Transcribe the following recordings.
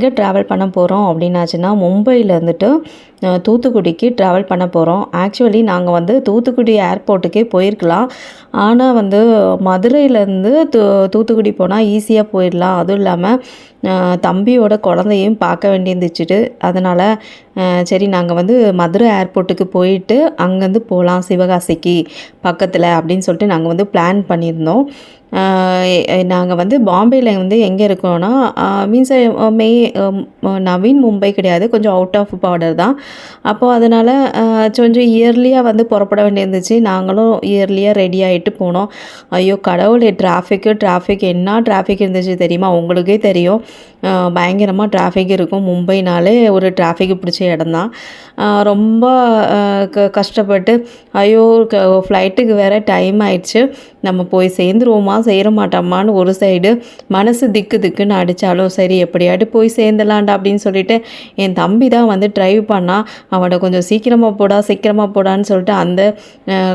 எங்கே ட்ராவல் பண்ண போகிறோம் அப்படின்னாச்சுன்னா மும்பையில் இருந்துட்டு தூத்துக்குடிக்கு ட்ராவல் பண்ண போகிறோம் ஆக்சுவலி நாங்கள் வந்து தூத்துக்குடி ஏர்போர்ட்டுக்கே போயிருக்கலாம். ஆனால் வந்து மதுரையிலேருந்து தூ தூத்துக்குடி போனால் ஈஸியாக போயிடலாம். அதுவும் இல்லாமல் தம்பியோட குழந்தையும் பார்க்க வேண்டியிருந்துச்சுட்டு அதனால் சரி நாங்கள் வந்து மதுரை ஏர்போர்ட்டுக்கு போயிட்டு அங்கேருந்து போகலாம் சிவகாசிக்கு பக்கத்தில் அப்படின்னு சொல்லிட்டு நாங்கள் வந்து பிளான் பண்ணியிருந்தோம். நாங்கள் வந்து பாம்பேயில் வந்து எங்கே இருக்கோம்னா மீன்ஸ் மே நவீன் மும்பை கிடையாது. கொஞ்சம் அவுட் ஆஃப் பார்டர் தான். அப்போது அதனால் கொஞ்சம் இயர்லியாக வந்து புறப்பட வேண்டியிருந்துச்சு. நாங்களும் இயர்லியாக ரெடி ஆகிட்டு போனோம். ஐயோ கடவுளே டிராஃபிக்கு டிராஃபிக் என்ன டிராஃபிக் இருந்துச்சு தெரியுமா? உங்களுக்கே தெரியும். பயங்கரமாக டிராஃபிக் இருக்கும். மும்பைனாலே ஒரு டிராஃபிக் பிடிச்ச இடம் தான் ரொம்ப க கஷ்டப்பட்டு ஐயோ ஃப்ளைட்டுக்கு வேறு டைம் ஆயிடுச்சு. நம்ம போய் சேர்ந்துருவோமா? சேர மாட்டோமான்னு ஒரு சைடு மனசு திக்கு திக்குன்னு அடித்தாலும் சரி எப்படியாட்டு போய் சேர்ந்துலாம்டா அப்படின்னு சொல்லிட்டு என் தம்பி தான் வந்து ட்ரைவ் பண்ணால் அவனை கொஞ்சம் சீக்கிரமாக போடா சீக்கிரமாக போடான்னு சொல்லிட்டு அந்த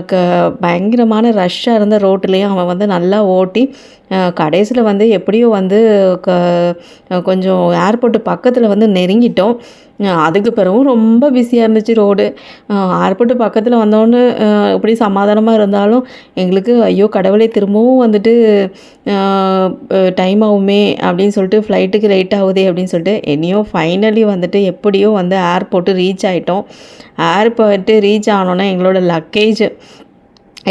க பயங்கரமான ரஷ்ஷாக இருந்த ரோட்டிலையும் அவன் வந்து நல்லா ஓட்டி கடைசியில் வந்து எப்படியோ வந்து க கொஞ்சம் ஏர்போர்ட்டு பக்கத்தில் வந்து நெருங்கிட்டோம். அதுக்கு பிறகும் ரொம்ப பிஸியாக இருந்துச்சு ரோடு ஏர்போர்ட்டு பக்கத்தில் வந்தோன்னு இப்படி சமாதானமாக இருந்தாலும் எங்களுக்கு ஐயோ கடவுளே திரும்பவும் வந்துட்டு டைம் ஆகுமே அப்படின்னு சொல்லிட்டு ஃப்ளைட்டுக்கு லேட் ஆகுதே அப்படின்னு சொல்லிட்டு என்னையோ ஃபைனலி வந்துட்டு எப்படியோ வந்து ஏர்போர்ட்டு ரீச் ரீச் ஆகிட்டோம் ஏர்போர்ட்டு ரீச் ஆனோன்னே எங்களோட லக்கேஜ்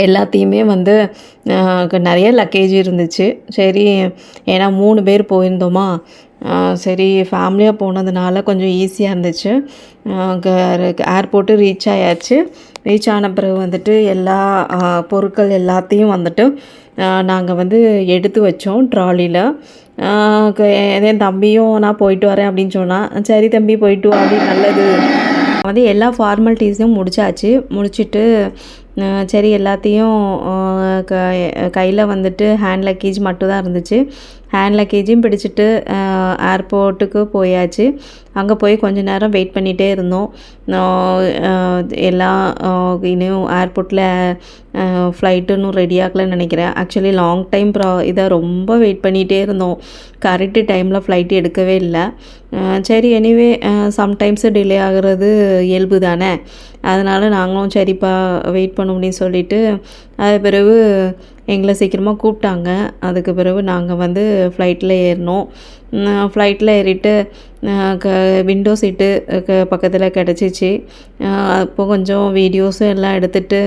எல்லாத்தையுமே வந்து நிறைய லக்கேஜ் இருந்துச்சு. சரி ஏன்னா மூணு பேர் போயிருந்தோமா? சரி ஃபேமிலியாக போனதுனால கொஞ்சம் ஈஸியாக இருந்துச்சு. ஏர்போர்ட்டு ரீச் ஆயாச்சு. ரீச் ஆன பிறகு வந்துட்டு எல்லா பொருட்கள் எல்லாத்தையும் வந்துட்டு நாங்கள் வந்து எடுத்து வச்சோம் ட்ராலியில் என் தம்பியும் நான் போயிட்டு வரேன் அப்படின்னு சொன்னான். சரி தம்பி போயிட்டு வா அப்படி நல்லது. வந்து எல்லா ஃபார்மாலிட்டிஸும் முடிச்சாச்சு. முடிச்சுட்டு சரி எல்லாத்தையும் க கையில் வந்துட்டு ஹேண்ட் லக்கேஜ் மட்டும் தான் இருந்துச்சு. ஹேண்ட் லக்கேஜையும் பிடிச்சிட்டு ஏர்போர்ட்டுக்கு போயாச்சு. அங்கே போய் கொஞ்ச நேரம் வெயிட் பண்ணிகிட்டே இருந்தோம். எல்லாம் இன்னும் ஏர்போர்ட்டில் ஃப்ளைட்டு இன்னும் ரெடி ஆகலன்னு நினைக்கிறேன். ஆக்சுவலி லாங் டைம் ப்ரா இதை ரொம்ப வெயிட் பண்ணிகிட்டே இருந்தோம். கரெக்டு டைமில் ஃப்ளைட் எடுக்கவே இல்லை. சரி எனிவே சம்டைம்ஸ் டிலே ஆகிறது இயல்பு தானே. அதனால் நாங்களும் சரிப்பா வெயிட் பண்ணோம் அப்படின்னு சொல்லிட்டு அது பிறகு எங்களை சீக்கிரமாக கூப்பிட்டாங்க. அதுக்கு பிறகு நாங்கள் வந்து ஃப்ளைட்டில் ஏறினோம். ஃப்ளைட்டில் ஏறிட்டு க விண்டோ சீட்டு க பக்கத்தில் கிடச்சிச்சு. அப்போ கொஞ்சம் வீடியோஸும் எல்லாம் எடுத்துகிட்டு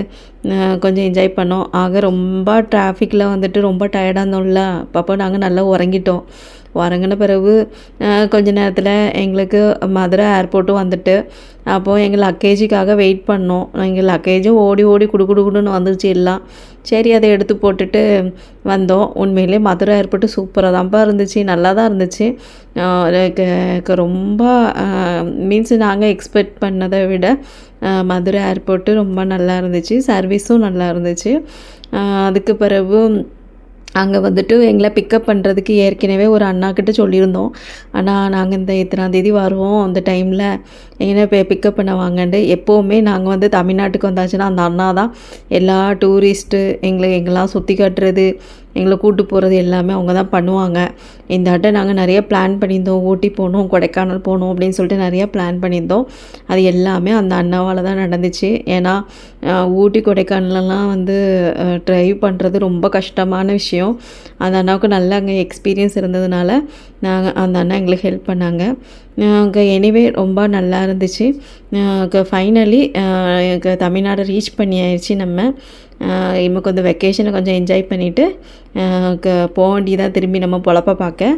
கொஞ்சம் என்ஜாய் பண்ணோம். ஆக ரொம்ப டிராஃபிக்கில் வந்துட்டு ரொம்ப டயர்டாக இருந்தோம்ல. அப்போ நாங்கள் நல்லா உறங்கிட்டோம். உறங்கின பிறகு கொஞ்ச நேரத்தில் எங்களுக்கு மதுரை ஏர்போர்ட்டும் வந்துட்டு அப்போது எங்கள் லக்கேஜுக்காக வெயிட் பண்ணோம். எங்கள் லக்கேஜும் ஓடி ஓடி குடு குடு குடுன்னு வந்துருச்சு எல்லாம். சரி அதை எடுத்து போட்டுட்டு வந்தோம். உண்மையிலே மதுரை ஏர்போர்ட்டு சூப்பராக தான்ப்பா இருந்துச்சு நல்லா தான் இருந்துச்சு. ரொம்ப மீன்ஸ் நாங்கள் எக்ஸ்பெக்ட் பண்ணதை விட மதுரை ஏர்போர்ட்டு ரொம்ப நல்லா இருந்துச்சு. சர்வீஸும் நல்லா இருந்துச்சு. அதுக்கு பிறகு அங்கே வந்துட்டு எங்களை பிக்கப் பண்ணுறதுக்கு ஏற்கனவே ஒரு அண்ணாக்கிட்ட சொல்லியிருந்தோம். ஆனால் நாங்கள் இந்த இத்தனாம் தேதி வருவோம். அந்த டைமில் என்ன இப்போ பிக்கப் பண்ண வாங்கன்ட்டு எப்போவுமே நாங்கள் வந்து தமிழ்நாட்டுக்கு வந்தாச்சுன்னா அந்த அண்ணா தான் எல்லா டூரிஸ்ட்டு எங்களை எங்கெல்லாம் சுற்றி காட்டுறது எங்களை கூட்டு போகிறது எல்லாமே அவங்க தான் பண்ணுவாங்க. இந்த ஆட்டை நாங்கள் நிறைய பிளான் பண்ணியிருந்தோம். ஊட்டி போகணும் கொடைக்கானல் போகணும் அப்படின்னு சொல்லிட்டு நிறைய பிளான் பண்ணியிருந்தோம். அது எல்லாமே அந்த அண்ணாவால் தான் நடந்துச்சு. ஏன்னா ஊட்டி கொடைக்கானலெலாம் வந்து ட்ரைவ் பண்ணுறது ரொம்ப கஷ்டமான விஷயம். அந்த அண்ணாவுக்கு நல்ல அங்கே எக்ஸ்பீரியன்ஸ் இருந்ததுனால நாங்கள் அந்த அண்ணா எங்களுக்கு ஹெல்ப் பண்ணாங்க. அங்கே எனிவே ரொம்ப நல்லா இருந்துச்சு. ஃபைனலி தமிழ்நாடு ரீச் பண்ணியாயிடுச்சு நம்ம. இவங்க கொஞ்சம் வெக்கேஷனை கொஞ்சம் என்ஜாய் பண்ணிவிட்டு போக வேண்டியதாக திரும்பி நம்ம பொழப்ப பார்க்க